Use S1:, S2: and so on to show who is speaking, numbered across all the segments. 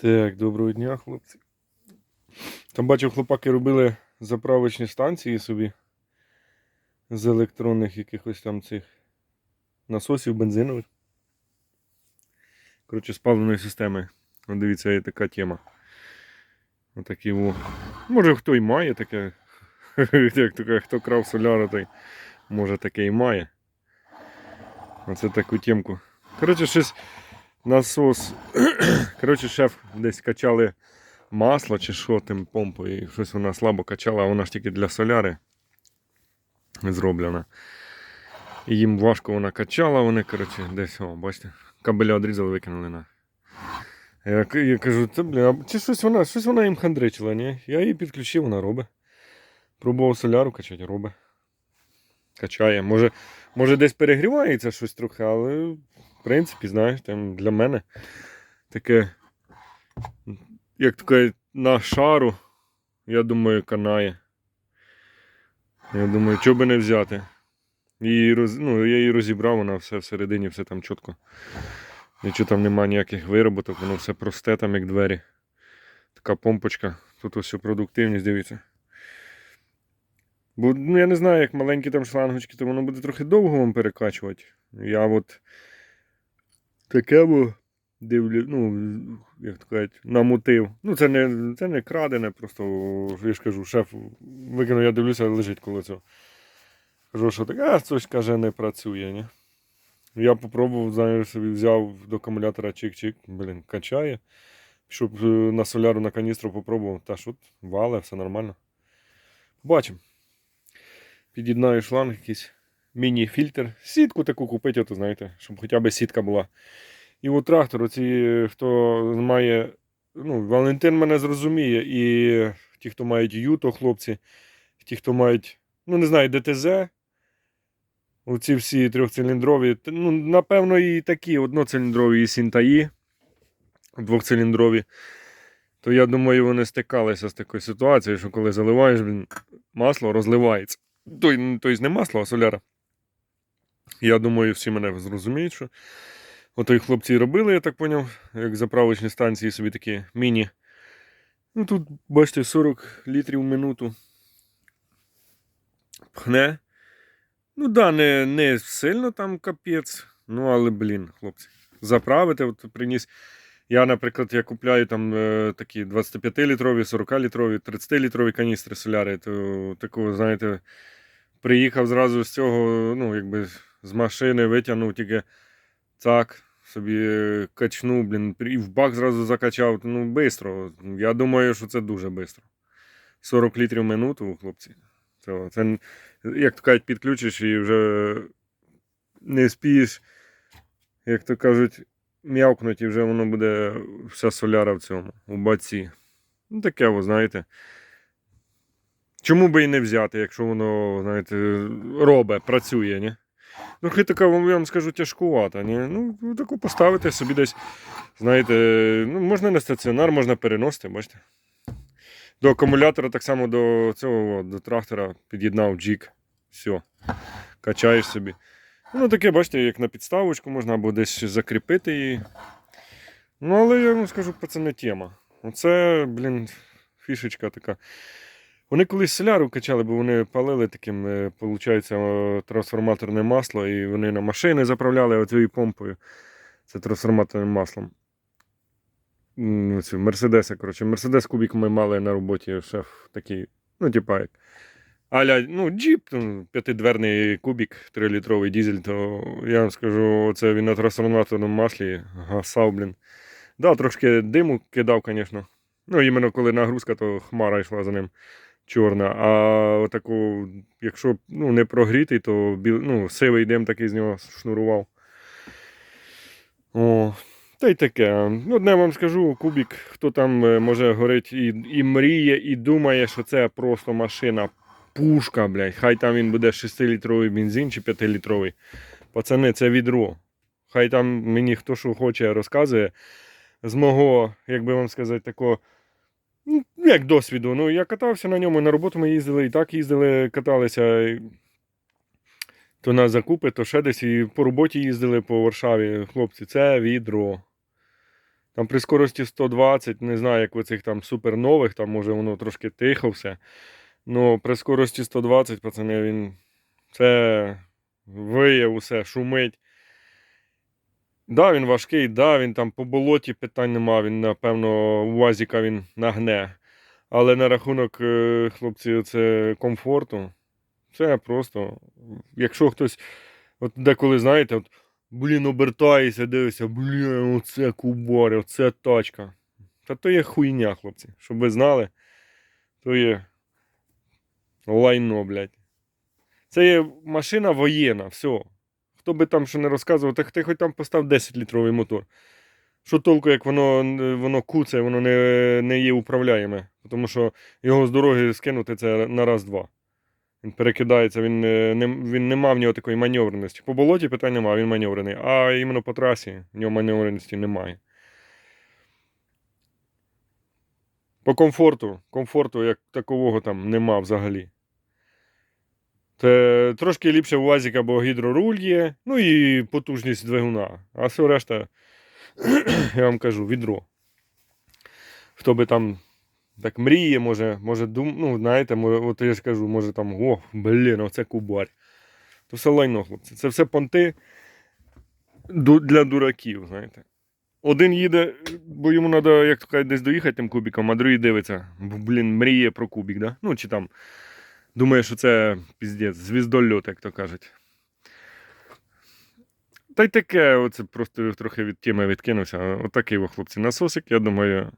S1: Так, доброго дня, хлопці. Там бачив, хлопаки робили заправочні станції собі з електронних якихось там цих насосів бензинових. Коротше, з паливної системи. От дивіться, є така тема. Отакі во. Може хто і має таке. Як кажуть, хто крав соляра, той може таке і має. Оце таку темку. Коротше, щось насос. Коротше, шеф десь качали масло чи що тим помпою. І щось вона слабо качала, а вона ж тільки для соляри зроблена. І їм важко вона качала, вони, коротше, десь, о, бачите, кабеля одрізали, викинули на. Я, я кажу, це бля, чи щось вона, щось вона їм хандричила, ні? Я її підключив, вона робить. Пробував соляру качати, робить. Качає. Може, може десь перегрівається щось трохи, але принципі, знаєш, там для мене таке, як таке на шару, я думаю, канає. Я думаю, чого би не взяти. І роз, ну, я її розібрав, вона все всередині, все там чітко. Нічого там немає ніяких вироботок, воно все просте там, як двері. Така помпочка. Тут ось продуктивність, дивіться. Бо ну, я не знаю, як маленькі там шлангочки, то воно буде трохи довго вам перекачувати. Я от таке бо дивлю, ну, як то кажуть, намутив. Ну, це не, це не крадене, просто, я ж кажу, шеф викинув, я дивлюся, лежить коло цього. Кажу, що таке, а щось каже, не працює, ні. Я попробував, знаєш, собі взяв до акумулятора чик-чик, блін, качає. Щоб е, на соляру на каністру попробував, та що, вале, все нормально. Бачимо. Під'єднаю шланг якийсь міні-фільтр. Сітку таку купити, то знаєте, щоб хоча б сітка була. І от трактор, оці, хто має. Ну, Валентин мене зрозуміє, і ті, хто мають Юто, хлопці, ті, хто мають, ну не знаю, ДТЗ, оці всі трьохциліндрові, ну, напевно, і такі одноциліндрові, і Сінтаї, двохциліндрові. То я думаю, вони стикалися з такою ситуацією, що коли заливаєш, масло розливається. Тобто не масло, а соляра. Я думаю, всі мене зрозуміють, що ото хлопці робили, я так поняв, як заправочні станції собі такі міні. Ну тут, бачите, 40 літрів в минуту. Пхне. Ну да, не, не сильно там капець. Ну, але, блін, хлопці. Заправити, от приніс. Я, наприклад, я купляю там е, такі 25-літрові, 40-літрові, 30-літрові каністри соляри. То такого, знаєте, приїхав зразу з цього, ну, якби з машини витягнув тільки цак, собі качнув, блін, і в бак зразу закачав. Ну, швидко. Я думаю, що це дуже швидко. 40 літрів в минуту, хлопці. Це, це як то кажуть, підключиш і вже не спієш, як то кажуть, м'явкнуть, і вже воно буде вся соляра в цьому, у баці. Ну, таке, ви знаєте. Чому би і не взяти, якщо воно, знаєте, робить, працює, ні? Хай така, я вам скажу, тяжкувата, ні? Ну, таку поставити собі десь, знаєте, ну, можна на стаціонар, можна переносити, бачите. До акумулятора, так само до цього, до трактора під'єднав джік. Все. Качаєш собі. Ну, таке, бачите, як на підставочку можна або десь закріпити її. Ну, але я вам скажу, це не тема. Оце, блін, фішечка така. Вони колись соляру качали, бо вони палили таким, виходить, трансформаторне масло, і вони на машини заправляли оцією помпою. Це трансформаторним маслом. М, Цю Мерседеса, коротше. Мерседес кубік ми мали на роботі, шеф такий, ну, типа як. Аля, ну, джіп, п'ятидверний кубік, 3-літровий дізель, то я вам скажу, це він на трансформаторному маслі гасав, блін. Да, трошки диму кидав, звісно. Ну, іменно коли нагрузка, то хмара йшла за ним чорна. А отаку, якщо ну, не прогрітий, то біл, ну, сивий дим такий з нього шнурував. О, та й таке. Одне вам скажу, кубік, хто там е, може горить і, і мріє, і думає, що це просто машина пушка, блядь. Хай там він буде 6-літровий бензин чи 5-літровий. Пацани, це відро. Хай там мені хто що хоче розказує. З мого, як би вам сказати, такого. Ну, Як досвіду. Ну, я катався на ньому, на роботу ми їздили, і так їздили, каталися. То на закупи, то ще десь і по роботі їздили по Варшаві. Хлопці, це відро. Там при скорості 120, не знаю, як в цих там супернових, там може воно трошки тихо все. Ну, при скорості 120, пацани, він це виє усе, шумить. Да, він важкий, да, він там по болоті питань нема, він, напевно, у він нагне. Але на рахунок, е, хлопці, це комфорту, це просто, якщо хтось, от деколи, знаєте, от, блін, обертаєшся, дивишся, блін, оце кубар, оце тачка. Та то є хуйня, хлопці, щоб ви знали, то є лайно, блядь. Це є машина воєнна, все. Хто би там що не розказував, так ти хоч там постав 10-літровий мотор. Що толку, як воно, воно куце, воно не, не є управляєме. Тому що його з дороги скинути це на раз-два. Він перекидається, він е, не, він не мав в нього такої маневреності. По болоті питань немає, він маневрений. А іменно по трасі в нього маневреності немає. По комфорту, комфорту як такового там нема взагалі. Це трошки ліпше УАЗіка, бо гідроруль є, ну і потужність двигуна. А все решта, я вам кажу, відро. Хто би там так мріє, може, може дум, ну, знаєте, може, от я ж кажу, може там, о, блін, оце кубарь. То все лайно, хлопці. Це все понти для дураків, знаєте. Один їде, бо йому треба, як то кажуть, десь доїхати тим кубіком, а другий дивиться, блін, мріє про кубік, да? Ну, чи там думає, що це піздець, звіздольот, як то кажуть. Та й таке, оце просто трохи від теми відкинувся. Отакий, о, хлопці, насосик, я думаю,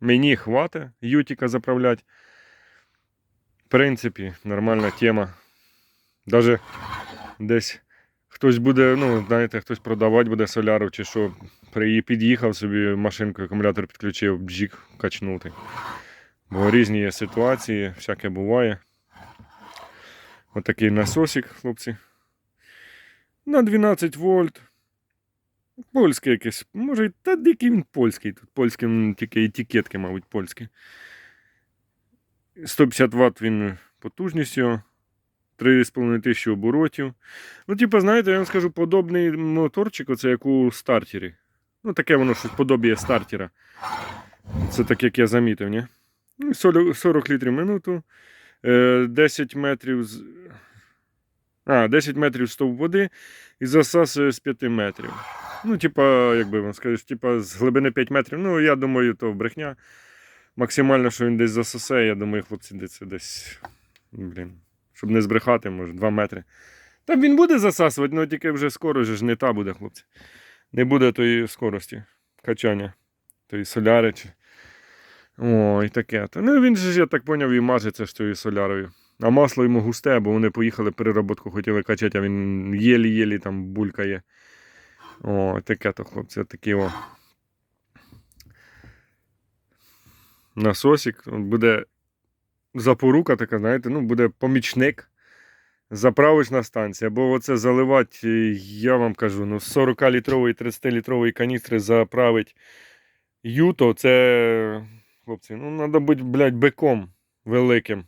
S1: мені хватить ютіка заправляти. В принципі, нормальна тема. Даже десь хтось буде, ну, знаєте, хтось продавати буде соляру, чи що, під'їхав собі машинку, акумулятор підключив, бджік качнути. Бо різні є ситуації, всяке буває. Отакий насосик, хлопці. На 12 вольт. Польський якийсь. Може, та який він польський. Тут польським тільки етикетки, мабуть, польські. 150 Вт він потужністю. 3,5 тисячі оборотів. Ну, типу, знаєте, я вам скажу, подобний моторчик, оце як у стартері. Ну, таке воно щось подобіє стартера. Це так, як я замітив, ні? Ну, 40 40 літрів в минуту. Е, 10 метрів з. А, 10 метрів стовп води і засасує з 5 метрів. Ну, типа, як би вам сказати, типа з глибини 5 метрів. Ну, я думаю, то брехня. Максимально, що він десь засосе, я думаю, хлопці, це десь. Блін. Щоб не збрехати, може, 2 метри. Та він буде засасувати, але тільки вже скоро ж не та буде, хлопці. Не буде тої скорості качання, тої соляри. Чи... Ой, таке. то. Ну він же я так поняв, і мажеться ж тою солярою. А масло йому густе, бо вони поїхали переработку, хотіли качати, а він єлі-єлі там булькає. О, таке то, хлопці, такий о. Насосик. Буде запорука така, знаєте, ну, буде помічник. Заправочна станція. Бо оце заливати, я вам кажу, ну, з 40-літрової, 30-літрової каністри заправить юто, це, хлопці, ну, треба бути, блядь, биком великим.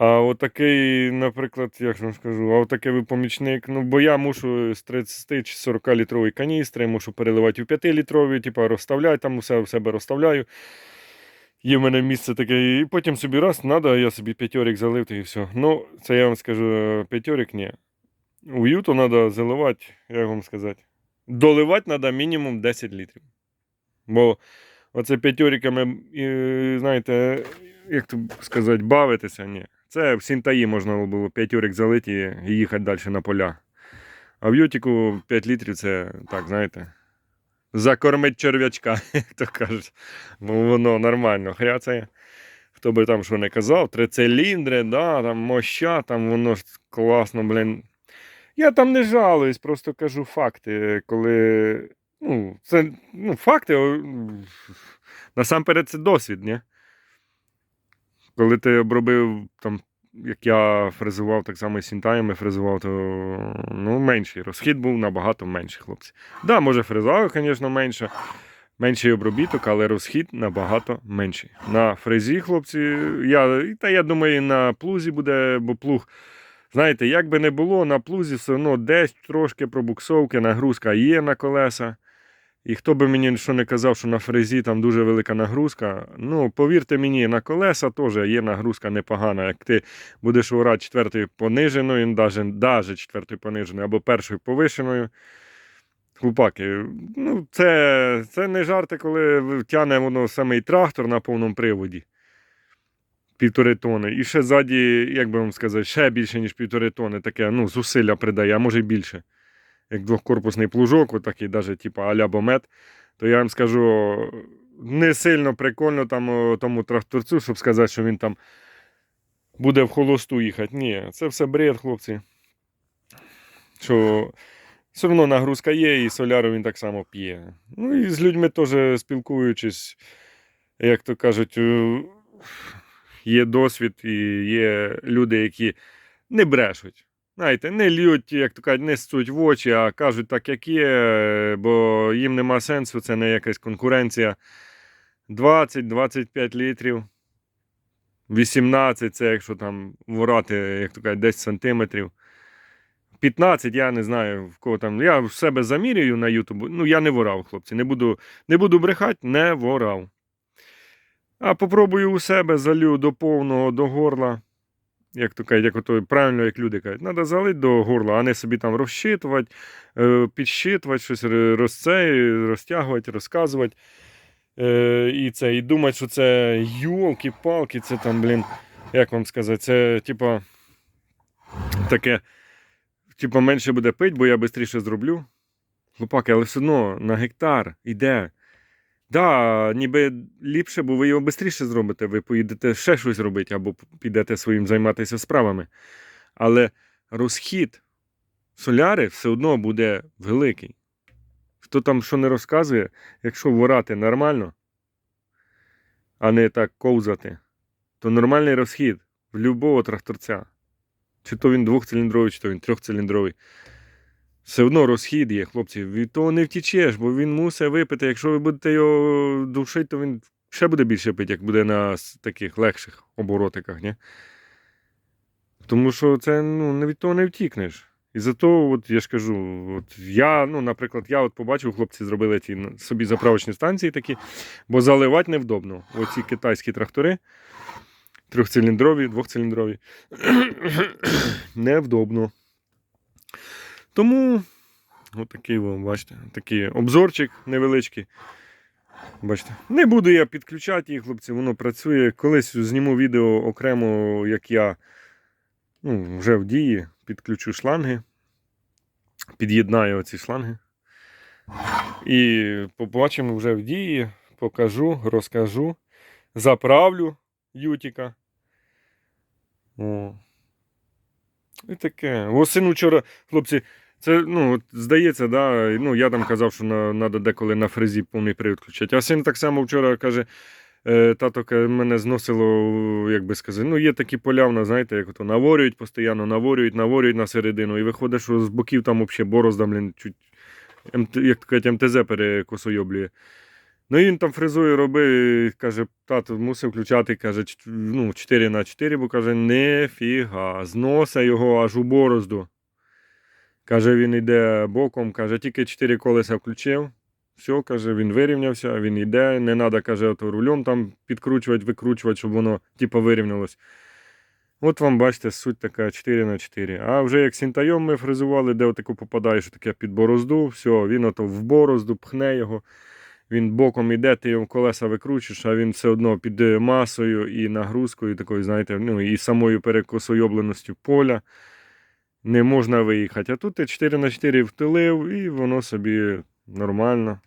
S1: А отакий, наприклад, як вам скажу, а отакий ви помічник. Ну, бо я мушу з 30 чи 40 літрової каністри, мушу переливати у 5 літрові, типу, розставляю, там усе в себе розставляю. Є в мене місце таке, і потім собі раз, треба, я собі п'ятьорик залив і все. Ну, це я вам скажу, п'ятьорик ні. У треба заливати, як вам сказати. Доливати треба мінімум 10 літрів. Бо оце п'ятьориками, і, знаєте, як то сказати, бавитися, ні. Це в Сінтаї можна було п'ятьорик залити і їхати далі на поля. А в ютіку 5 літрів це так, знаєте. Закормить черв'ячка, як то кажуть. Ну, воно нормально хряцає. Хто би там що не казав, трициліндри, да, там моща, там воно ж класно, блін. Я там не жалуюсь, просто кажу факти, коли. Ну, це ну, факти. Насамперед, це досвід, ні? Коли ти обробив, там, як я фрезував, так само і сінтаями фрезував, то ну, менший. Розхід був набагато менший, хлопці. Так, да, може, фреза, звісно, менше. Менший обробіток, але розхід набагато менший. На фрезі, хлопці, я, та я думаю, на плузі буде, бо плуг, знаєте, як би не було, на плузі все одно десь трошки пробуксовки, нагрузка є на колеса. І хто би мені що не казав, що на фрезі там дуже велика нагрузка, ну повірте мені, на колеса теж є нагрузка непогана. Як ти будеш орати четвертою пониженою, навіть, навіть четвертою пониженою або першою повишеною. Хлопаки, ну це, це не жарти, коли тягне воно самий трактор на повному приводі. Півтори тони. І ще ззаді, як би вам сказати, ще більше, ніж півтори тони. Таке ну, зусилля придає, а може більше. Як двохкорпусний плужок, отакий, навіть типу а-ля бомет, то я вам скажу, не сильно прикольно там тому тракторцю, щоб сказати, що він там буде в холосту їхати. Ні, це все бред, хлопці. Що все одно нагрузка є, і соляру він так само п'є. Ну і з людьми теж спілкуючись, як то кажуть, е, є досвід і є люди, які не брешуть. Знаєте, не льють, як то кажуть, не ссуть в очі, а кажуть так, як є, бо їм нема сенсу, це не якась конкуренція. 20-25 літрів. 18 це якщо там ворати, як то кажуть, 10 сантиметрів. 15, я не знаю, в кого там. Я в себе замірюю на Ютубу. Ну, я не ворав, хлопці. Не буду, не буду брехати, не ворав. А попробую у себе залю до повного, до горла. Як то кажуть, як ото, правильно, як люди кажуть, треба залити до горла, а не собі там розщитувати, е, підщитувати, щось ро- розце, розтягувати, розказувати. Е, і це, і думати, що це йолки-палки, це там, блін, як вам сказати, це типа таке, типа менше буде пить, бо я швидше зроблю. Хлопаки, але все одно на гектар іде. Да, ніби ліпше, бо ви його швидше зробите, ви поїдете ще щось робити або підете своїм займатися справами. Але розхід соляри все одно буде великий. Хто там що не розказує, якщо ворати нормально, а не так ковзати, то нормальний розхід в будь-якого тракторця. Чи то він двохциліндровий, чи то він трьохциліндровий. Все одно розхід є, хлопці. Від того не втічеш, бо він мусить випити. Якщо ви будете його душити, то він ще буде більше пити, як буде на таких легших оборотиках. Ні? Тому що це ну, від того не втікнеш. І зато, от я ж кажу, от я, ну, наприклад, я от побачив, хлопці зробили ну, собі заправочні станції такі, бо заливати невдобно. Оці китайські трактори, трьохциліндрові, двохциліндрові. невдобно. Тому отакий вам, бачите, такий обзорчик невеличкий. Бачите, не буду я підключати їх, хлопці, воно працює. Колись зніму відео окремо, як я ну, вже в дії, підключу шланги, під'єднаю оці шланги. І побачимо вже в дії, покажу, розкажу, заправлю Ютіка. О. І таке. Восени вчора, хлопці, це, ну, здається, да, ну, я там казав, що треба деколи на фрезі повний привід включати. А син так само вчора каже, е, тато мене зносило, як би сказати, ну, є такі поля, в нас, знаєте, як ото наворюють постійно, наворюють, наворюють на середину. І виходить, що з боків там взагалі борозда, блін, чуть, МТ, як кажуть, МТЗ перекосойоблює. Ну і він там фрезою робив, каже, тато мусив включати, каже, ну, 4 на 4, бо каже, нефіга, зноса його аж у борозду. Каже, він йде боком, каже, тільки 4 колеса включив. Все, каже, він вирівнявся, він йде, не треба, каже, ото рулем там підкручувати, викручувати, щоб воно типу, вирівнялось. От вам бачите, суть така 4 на 4. А вже як синтайом ми фрезували, де отаку попадаєш таке під борозду, все, він ото в борозду пхне його. Він боком іде, ти його колеса викручуєш, а він все одно під масою і нагрузкою, такою, знаєте, ну, і самою перекосойобленістю поля не можна виїхати. А тут ти 4 на 4 втулив, і воно собі нормально.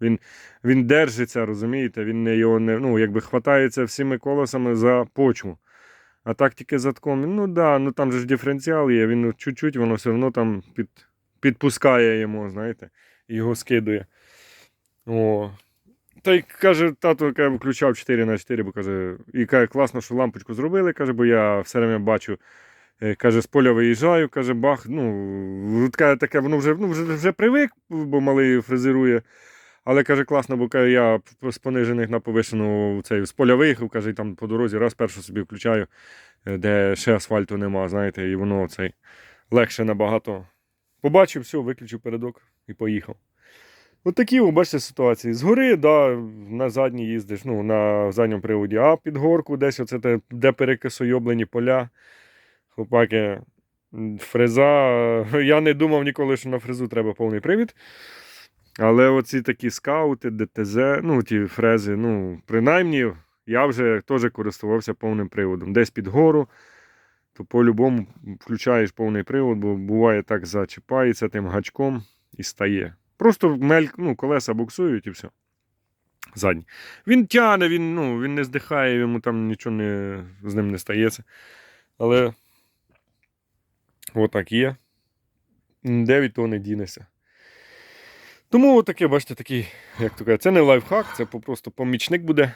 S1: Він, він держиться, розумієте, він не його не, ну, якби хватається всіми колесами за почву. А так тільки задком, ну да, ну там же ж диференціал є, він чуть-чуть, воно все одно там під, підпускає йому, знаєте, його скидує. О. Та й каже, тато каже, включав 4 на 4, бо каже, і каже, класно, що лампочку зробили, каже, бо я все время бачу. Е, Каже, з поля виїжджаю, каже, бах, ну, таке, воно вже, ну, вже, вже привик, бо малий фрезерує. Але каже, класно, бо каже, я з понижених на повишену цей, з поля виїхав, каже, і там по дорозі раз першу собі включаю, е, де ще асфальту нема, знаєте, і воно цей легше набагато. Побачив, все, виключив передок і поїхав. От такі, бачите, ситуації. Згори, да, на задній їздиш, ну, на задньому приводі, а під горку десь оце де перекисойоблені поля. Хлопаки, фреза. Я не думав ніколи, що на фрезу треба повний привід. Але оці такі скаути, ДТЗ, ну, ті фрези, ну, принаймні, я вже теж користувався повним приводом. Десь під гору, то по-любому включаєш повний привод, бо буває так зачіпається тим гачком і стає. Просто мель, ну, колеса буксують і все. Задні. Він тяне, він, ну, він не здихає, йому там нічого не, з ним не стається. Але отак є. Де від того не дінешся. Тому отаке, бачите, такий, як то кажуть, це не лайфхак, це просто помічник буде.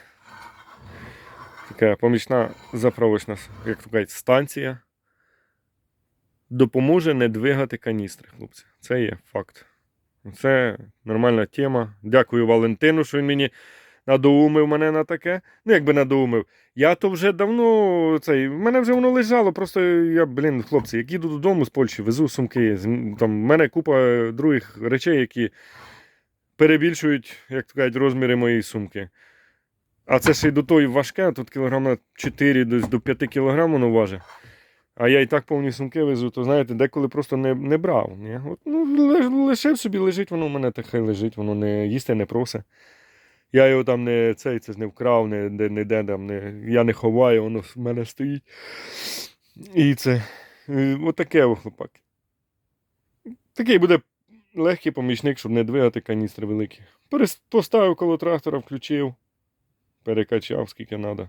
S1: Така помічна заправочна, як то кажуть, станція. Допоможе не двигати каністри, хлопці. Це є факт. Це нормальна тема. Дякую Валентину, що він мені надоумив мене на таке. Ну, якби надоумив. Я то вже давно цей. В мене вже воно лежало. Просто я, блін, хлопці, як їду додому з Польщі, везу сумки. Там, в мене купа других речей, які перебільшують, як то кажуть, розміри моєї сумки. А це ще й до тої важке, тут кілограма 4 десь до 5 кілограм воно важить. А я і так повні сумки везу, то знаєте, деколи просто не, не брав. Ні? От, ну, ли- лишив собі, лежить, воно в мене так хай лежить, воно не їсти не просить. Я його там не цей, це не вкрав, не, не, не де там, не, я не ховаю, воно в мене стоїть. І це. е, Отаке, хлопак. Такий буде легкий помічник, щоб не двигати каністри великі. Поставив коло трактора, включив, перекачав, скільки треба.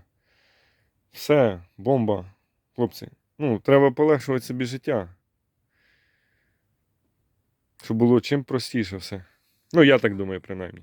S1: Все, бомба. Хлопці. Ну, треба полегшувати собі життя. Щоб було чим простіше все. Ну, я так думаю, принаймні.